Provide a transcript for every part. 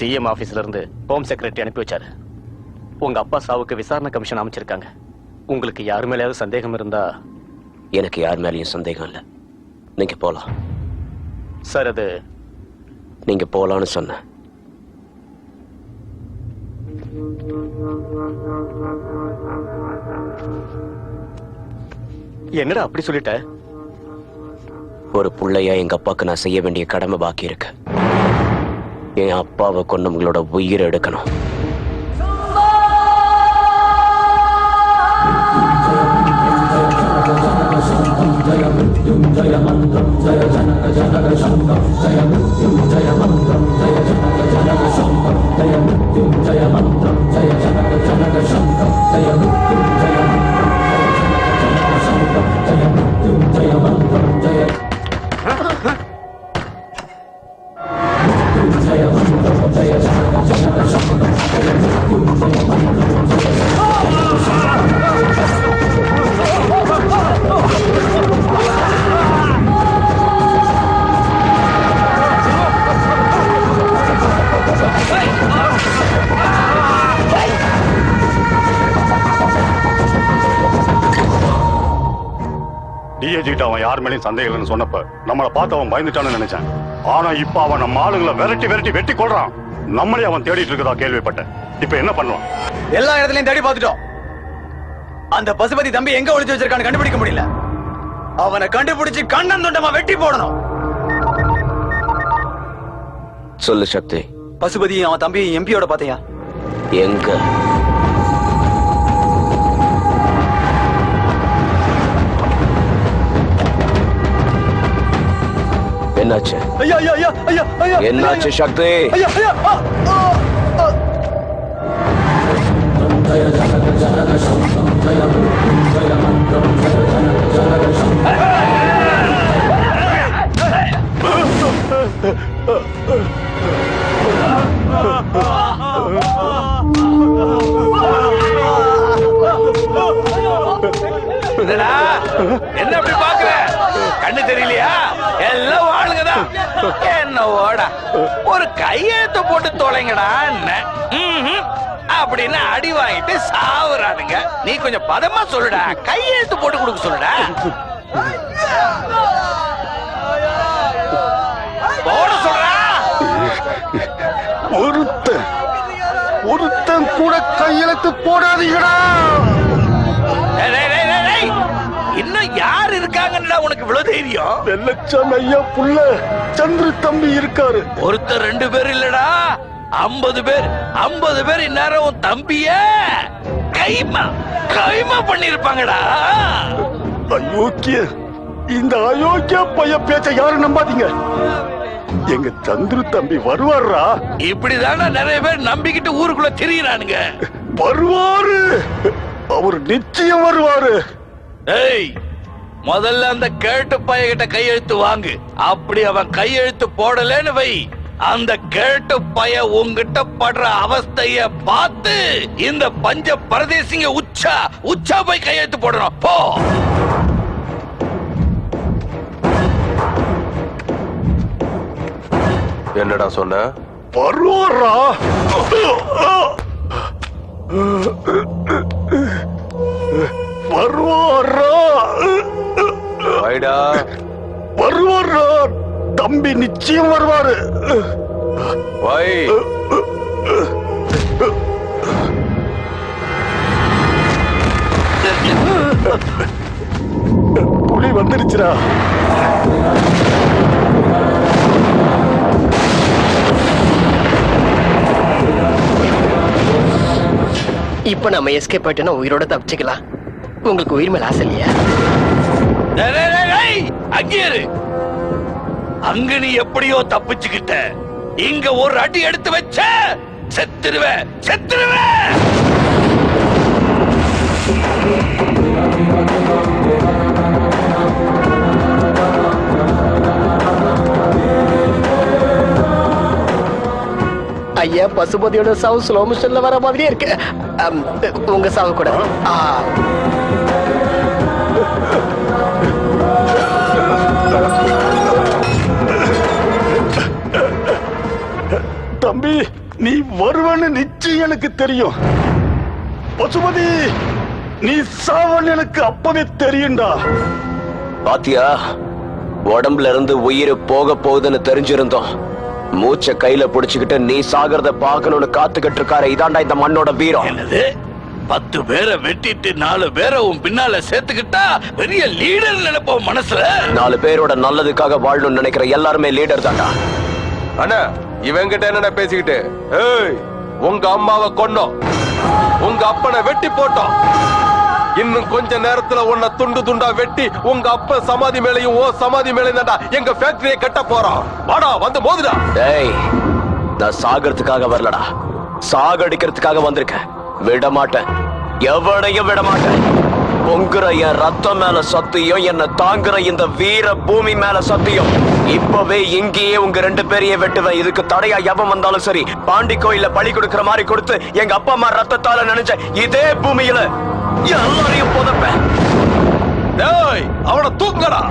CM ஆபீஸ்ல இருந்து home secretary அனுப்பி வச்சாரு. உங்க அப்பா சாவுக்கு விசாரணை கமிஷன் அமைச்சிருக்காங்க. உங்களுக்கு யார் மேலேயாவது சந்தேகம் இருந்தா? எனக்கு யார் மேலேயும் சந்தேகம் இல்லை. நீங்க போலாம். சார் அது நீங்க போலான்னு சொன்னேன். என்னடா அப்படி சொல்லிட்ட? ஒரு புள்ளையா எங்க அப்பாக்கு நான் செய்ய வேண்டிய கடமை பாக்கி இருக்கு. என் அப்பாவை கொண்டவங்களோட உயிரை எடுக்கணும். டிஏஜி கிட்ட அவன் யார் மேலயும் சந்தேகம் இல்லைன்னு சொன்னப்ப நம்மளை பார்த்து அவன் பயந்துட்டான்னு நினைச்சேன். ஆனா இப்ப அவன் நம்ம ஆளுங்களை விரட்டி விரட்டி வெட்டி கொள்றான் நம்மளே அவன் தேடிட்டு இருக்கதா கேள்விப்பட்டேன். இப்ப என்ன பண்ணுவான்? எல்லா இடத்துலயும் தேடி பார்த்துட்டோம். அந்த பசுபதி தம்பி எங்க ஒளிச்சு வச்சிருக்கான்னு கண்டுபிடிக்க முடியல. அவனை கண்டுபிடிச்சு கண்ணன் துண்டமா வெட்டி போடணும். சொல்லு சக்தி. பசுபதியும் அவன் தம்பியும் எம்பியோட பாத்தையா எங்க? என்னாச்சு ஐயா ஐயா ஐயா ஐயா ஐயா என்னாச்சு சக்தி ஐயா ஐயா ஆ, என்ன ஓடா ஒரு கையெழுத்து போட்டு தொலைங்கடா அப்படின்னு அடி வாங்கிட்டு சாவுறானுங்க. நீ கொஞ்சம் பதமா சொல்லுடா. கையெழுத்து போட்டு கொடுக்க சொல்லுடா. போட சொல்றா. ஒருத்தன் ஒருத்தன் கூட கையெழுத்து போடாதீங்கடா. இன்னும் யார் இருக்காங்கன்னு உனக்கு இவ்வளவு தைரியம்? வெள்ளச்சாமி ஐயா புள்ள. சந்திர தம்பி இருக்காரு. ஒருத்தர் ரெண்டு பேர் இல்லடா. ஐம்பது பேர். ஐம்பது பேர் இந்நேரம் உன் தம்பிய கைமா கைமா பண்ணிருப்பாங்கடா. அயோக்கிய இந்த அயோக்கிய பைய பேச்ச யாரும் நம்பாதீங்க? எங்க சந்திர தம்பி வருவாரா இப்படிதானே நிறைய பேர் நம்பிக்கிட்டு ஊருக்குள்ள திரியிறானுங்க. வருவாரு. அவர் நிச்சயம் வருவாரு. ஏய் முதல்ல அந்த கேட்டு பையகிட்ட கையெழுத்து வாங்கு. அப்படி அவன் கையெழுத்து போடலன்னு வை. அந்த கேட்டு பைய உன்கிட்ட படுற அவஸ்தைய பார்த்து இந்த பஞ்ச பரதேசிங்க உச்சா உச்சா போய் கையெழுத்து போடணும். போ. என்னடா சொன்ன? வருவாரா வருவாரா வைடா வருவாரா. தம்பி நிச்சயம் வருவாரு. வை புலி வந்துருச்சுடா இப்ப நம்ம எஸ்கேப் ஆயிட்டோம்னா உயிரோட தப்பிச்சுக்கலாம். உங்களுக்கு உயிர் மேல ஆசை இல்லையா? டேய், அங்க நீ எப்படியோ தப்பிச்சுக்கிட்ட. இங்க ஒரு அடி எடுத்து வச்ச. செத்துருவ செத்துருவ. ஐயா பசுபதியோட சாவு ஸ்லோ மிஷன்ல வர மாதிரியே இருக்கு. உங்க சாவு கூட. ஆ, தம்பி நீ வருவன்னு நிச்சயம் எனக்கு தெரியும். பசுபதி நீ சாவன்னு எனக்கு அப்பவே தெரியும்டா. பாத்தியா உடம்புல இருந்து உயிர் போக போகுதுன்னு தெரிஞ்சிருந்தோம். மூச்ச கையில புடிச்சுக்கிட்டு நீ சாகிறத பாக்கணும்னு காத்துக்கிட்டு இருக்காரு இதாண்டா இந்த மண்ணோட வீரம். என்னது? பத்து பேரை வெட்டிட்டு நாலு பேரை உன் பின்னால சேர்த்துக்கிட்டா பெரிய லீடர் நினைப்போம் மனசுல. நாலு பேரோட நல்லதுக்காக வாழணும்னு நினைக்கிற எல்லாருமே லீடர் தான்டா. அண்ணா இவங்கிட்ட என்னடா பேசிக்கிட்டு? ஏய் உங்க அம்மாவை கொன்னோம். உங்க அப்பனை வெட்டி போட்டோம். இன்னும் கொஞ்ச நேரத்துல உன்னை துண்டு துண்டா வெட்டி உங்க அப்ப சமாதி மேலையும் ஓ சமாதி மேலையும் தான்டா எங்க ஃபேக்டரியை கட்ட போறோம். வாடா வந்து மோதுடா. டேய் நான் சாகிறதுக்காக வரலடா. சாகடிக்கிறதுக்காக வந்திருக்கேன். விட மாட்டேன் எவனையும் விட மாட்டேன் பொங்குற என் ரத்தம் மேல சத்தியம் என்ன தாங்குற இந்த வீர பூமி மேல சத்தியம். இப்பவே இங்கேயே உங்க ரெண்டு பேரையும் வெட்டுவேன். இதுக்கு தடையா எவன் வந்தாலும் சரி பாண்டி கோயில பலி கொடுக்கற மாதிரி கொடுத்து எங்க அப்பா அம்மா ரத்தத்தால நினைச்ச இதே பூமியில எல்லாரையும் புதைப்பேன். அவனை தூங்கடா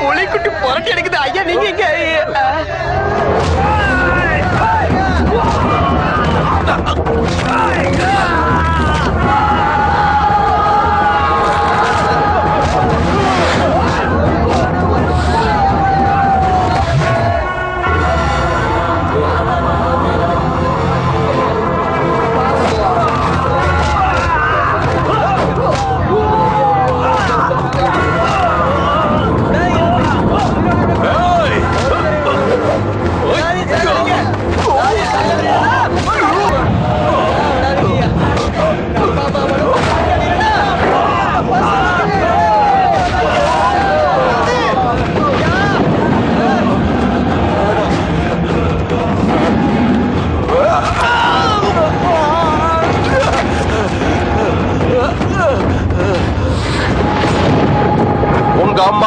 புலிக்குட்டி புரட்டி எடுக்குது ஐயா நீங்க இங்க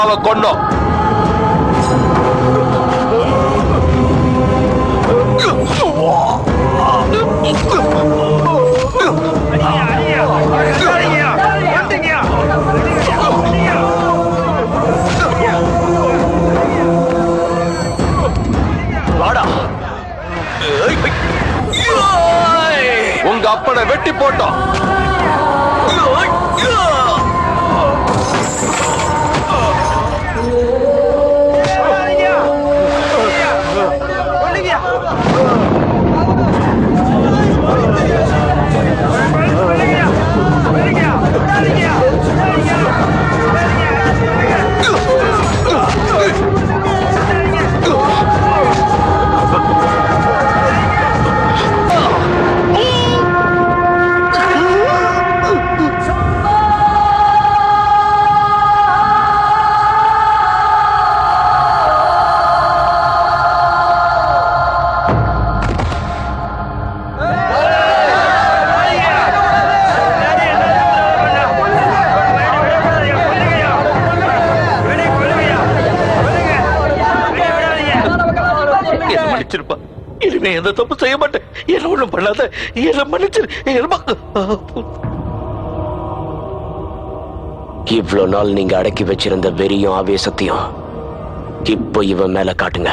உங்க கொண்டோம். உங்க அப்பனை வெட்டி போட்டோம். இனிமே எந்த தப்பு செய்ய மாட்டேன். என்ன ஒண்ணும் பண்ணாத. என்ன மன்னிச்சிரு. என்ன நாள் நீங்க அடக்கி வச்சிருந்த வெறியும் ஆவேசத்தையும் இப்போ இவன் மேல காட்டுங்க.